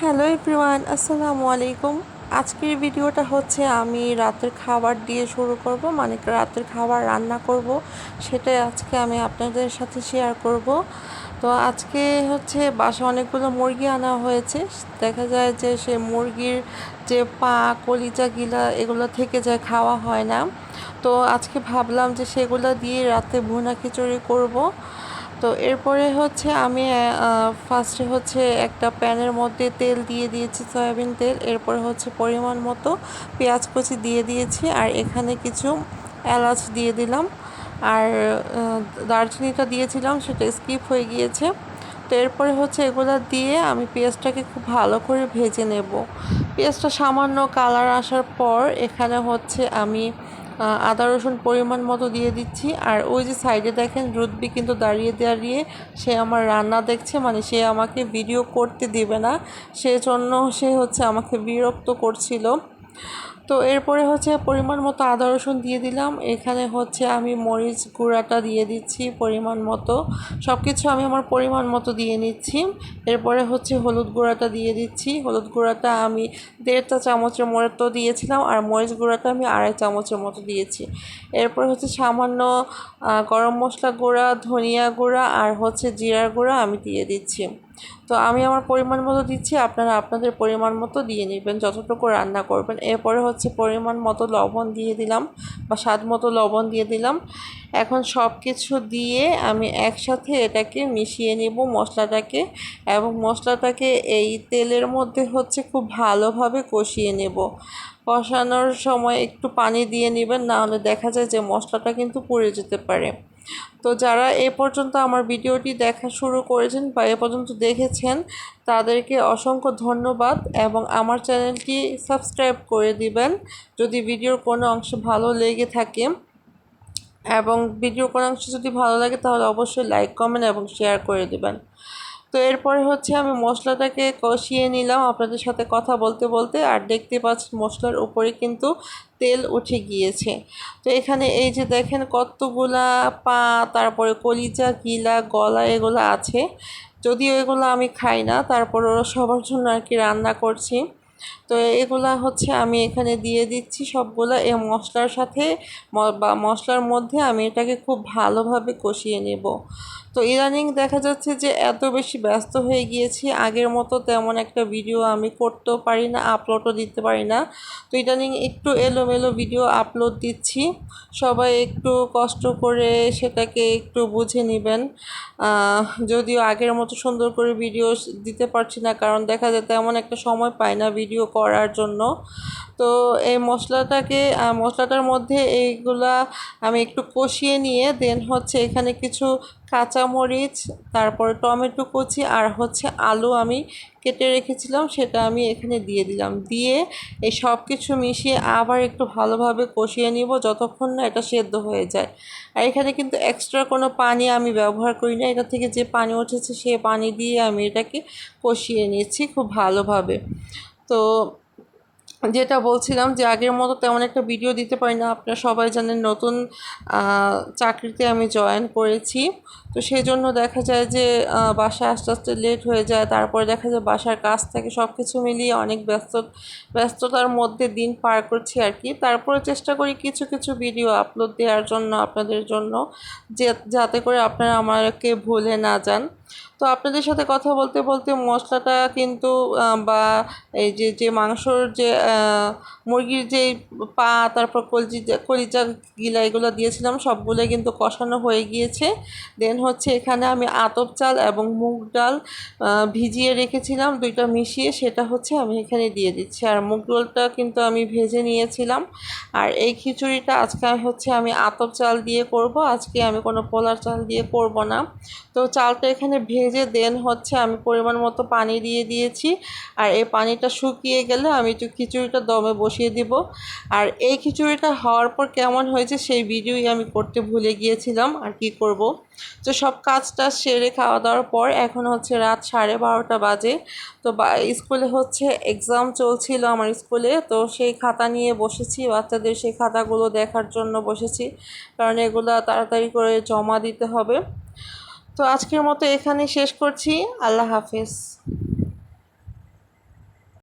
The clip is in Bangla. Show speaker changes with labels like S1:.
S1: হ্যালো এভরিওয়ান, আসসালামু আলাইকুম। আজকের ভিডিওটা হচ্ছে আমি রাতের খাবার দিয়ে শুরু করব মানে রাতের খাবার রান্না করব। সেটাই আজকে আমি আপনাদের সাথে শেয়ার করব। তো আজকে হচ্ছে বাসা অনেকগুলো মুরগি আনা হয়েছে। দেখা যায় যে সে মুরগির যে পা, কলিজা গিলা, এগুলো থেকে যায়, খাওয়া হয় না। তো আজকে ভাবলাম যে সেগুলো দিয়ে রাতে ভুনা খিচুড়ি করব। তো এরপরে হচ্ছে আমি ফার্স্টে হচ্ছে একটা প্যানের মধ্যে তেল দিয়ে দিয়েছি সয়াবিন তেল। এরপরে হচ্ছে পরিমাণ মতো পেঁয়াজ কুচি দিয়ে দিয়েছি আর এখানে কিছু এলাচ দিয়ে দিলাম। আর দারচিনিটা দিয়েছিলাম, সেটা স্কিপ হয়ে গিয়েছে। তো এরপরে হচ্ছে এগুলো দিয়ে আমি পেঁয়াজটাকে খুব ভালো করে ভেজে নেব। পেঁয়াজটা সামান্য কালার আসার পর এখানে হচ্ছে আমি আদা রসুন পরিমাণ মতো দিয়ে দিচ্ছি। আর ওই যে সাইডে দেখেন রুদবি কিন্তু দাঁড়িয়ে দাঁড়িয়ে সে আমার রান্না দেখছে মানে সে আমাকে ভিডিও করতে দিবে না। সেজন্য সে হচ্ছে আমাকে বিরক্ত করছিল। তো এরপরে হচ্ছে পরিমাণ মতো আদা রসুন দিয়ে দিলাম। এখানে হচ্ছে আমি মরিচ গুঁড়াটা দিয়ে দিচ্ছি পরিমাণ মতো। সব কিছু আমি আমার পরিমাণ মতো দিয়ে নিচ্ছি। এরপরে হচ্ছে হলুদ গুঁড়াটা দিয়ে দিচ্ছি। হলুদ গুঁড়াটা আমি দেড়টা চামচের মতো দিয়েছিলাম আর মরিচ গুঁড়াটা আমি আড়াই চামচের মতো দিয়েছি। এরপরে হচ্ছে সামান্য গরম মশলা গুঁড়া, ধনিয়া গুঁড়া আর হচ্ছে জিরার গুঁড়া আমি দিয়ে দিচ্ছি। তো আমি আমার পরিমাণ মতো দিচ্ছি, আপনারা আপনাদের পরিমাণ মতো দিয়ে নেবেন, যতটুকু রান্না করবেন। এরপরে হচ্ছে পরিমাণ মতো লবণ দিয়ে দিলাম বা স্বাদ মতো লবণ দিয়ে দিলাম। এখন সব কিছু দিয়ে আমি একসাথে এটাকে মিশিয়ে নেব মশলাটাকে এবং মশলাটাকে এই তেলের মধ্যে হচ্ছে খুব ভালোভাবে কষিয়ে নেব। কষানোর সময় একটু পানি দিয়ে নেবেন, নাহলে দেখা যায় যে মশলাটা কিন্তু পুড়ে যেতে পারে। তো যারা এ পর্যন্ত আমার ভিডিওটি দেখা শুরু করেছেন বা এ পর্যন্ত দেখেছেন, তাদেরকে অসংখ্য ধন্যবাদ এবং আমার চ্যানেলটি সাবস্ক্রাইব করে দিবেন যদি ভিডিওর কোনো অংশ ভালো লেগে থাকে। এবং ভিডিও কোনো অংশ যদি ভালো লাগে, তাহলে অবশ্যই লাইক, কমেন্ট এবং শেয়ার করে দেবেন। তো এরপরে হচ্ছে আমি মশলাটাকে কষিয়ে নিলাম আপনাদের সাথে কথা বলতে বলতে। আর দেখতে পাচ্ছি মশলার উপরে কিন্তু তেল উঠে গিয়েছে। তো এখানে এই যে দেখেন কতগুলা পা, তারপরে কলিজা, গিলা, গলা এগুলো আছে। যদিও এগুলো আমি খাই না তারপর সবার জন্য আর কি রান্না করছি। তো এগুলা হচ্ছে আমি এখানে দিয়ে দিচ্ছি সবগুলো এ মশলার সাথে বা মশলার মধ্যে আমি এটাকে খুব ভালোভাবে কষিয়ে নেব। তো ইদানিং দেখা যাচ্ছে যে এত বেশি ব্যস্ত হয়ে গিয়েছি, আগের মতো তেমন একটা ভিডিও আমি করতেও পারি না, আপলোডও দিতে পারি না। তো ইদানিং একটু এলোমেলো ভিডিও আপলোড দিচ্ছি, সবাই একটু কষ্ট করে সেটাকে একটু বুঝে নেবেন। যদিও আগের মতো সুন্দর করে ভিডিও দিতে পারছি না, কারণ দেখা যায় তেমন একটা সময় পাই না ভিডিও করার জন্য। তো এই মশলাটাকে মশলাটার মধ্যে এইগুলা আমি একটু কষিয়ে নিয়ে দেন হচ্ছে এখানে কিছু কাঁচামরিচ, তারপরে টমেটো কুচি, আর হচ্ছে আলু আমি কেটে রেখেছিলাম, সেটা আমি এখানে দিয়ে দিলাম। দিয়ে এই সব কিছু মিশিয়ে আবার একটু ভালোভাবে কষিয়ে নিব, যতক্ষণ না এটা সেদ্ধ হয়ে যায়। আর এখানে কিন্তু এক্সট্রা কোনো পানি আমি ব্যবহার করি না, এটা থেকে যে পানি উঠেছে সে পানি দিয়ে আমি এটাকে কষিয়ে নিয়েছি খুব ভালোভাবে। তো যেটা বলছিলাম যে আগের মতো তেমন একটা ভিডিও দিতে পারি না। আপনারা সবাই জানেন নতুন চাকরিতে আমি জয়েন করেছি। তো সেই জন্য দেখা যায় যে বাসায় আস্তে আস্তে লেট হয়ে যায়। তারপরে দেখা যায় বাসার কাজ থেকে সব কিছু মিলিয়ে অনেক ব্যস্ত, ব্যস্ততার মধ্যে দিন পার করছি আর কি। তারপরে চেষ্টা করি কিছু কিছু ভিডিও আপলোড দেওয়ার জন্য আপনাদের জন্য, যে, যাতে করে আপনারা আমাকে ভুলে না যান। তো আপনাদের সাথে কথা বলতে বলতে মশলাটা কিন্তু বা এই যে যে মাংসর যে মুরগির যে পা, তারপর কলজি, কলিজা গিলা এগুলো দিয়েছিলাম সবগুলো কিন্তু কষানো হয়ে গিয়েছে। দেন হচ্ছে এখানে আমি আতপ চাল এবং মুগ ডাল ভিজিয়ে রেখেছিলাম, দুইটা মিশিয়ে সেটা হচ্ছে আমি এখানে দিয়ে দিচ্ছি। আর মুগ ডালটা কিন্তু আমি ভেজে নিয়েছিলাম। আর এই খিচুড়িটা আজকে হচ্ছে আমি আতপ চাল দিয়ে করব। আজকে আমি কোনো পোলার চাল দিয়ে করব না। তো চালটা এখানে ভেজে দেন হচ্ছে আমি পরিমাণ মতো পানি দিয়ে দিয়েছি। আর এই পানিটা শুকিয়ে গেলে আমি একটু খিচুড়িটা দমে বসিয়ে দিব। আর এই খিচুড়িটা হওয়ার পর কেমন হয়েছে সেই ভিডিওই আমি করতে ভুলে গিয়েছিলাম। আর কি করব? তো সব কাজটা সেরে খাওয়া দাওয়ার পর এখন হচ্ছে রাত সাড়ে বারোটা বাজে। তো স্কুলে হচ্ছে এক্সাম চলছিল আমার স্কুলে, তো সেই খাতা নিয়ে বসেছি, বাচ্চাদের সেই খাতাগুলো দেখার জন্য বসেছি, কারণ এগুলো তাড়াতাড়ি করে জমা দিতে হবে। তো আজকের মতো এখানে শেষ করছি, আল্লাহ হাফিজ।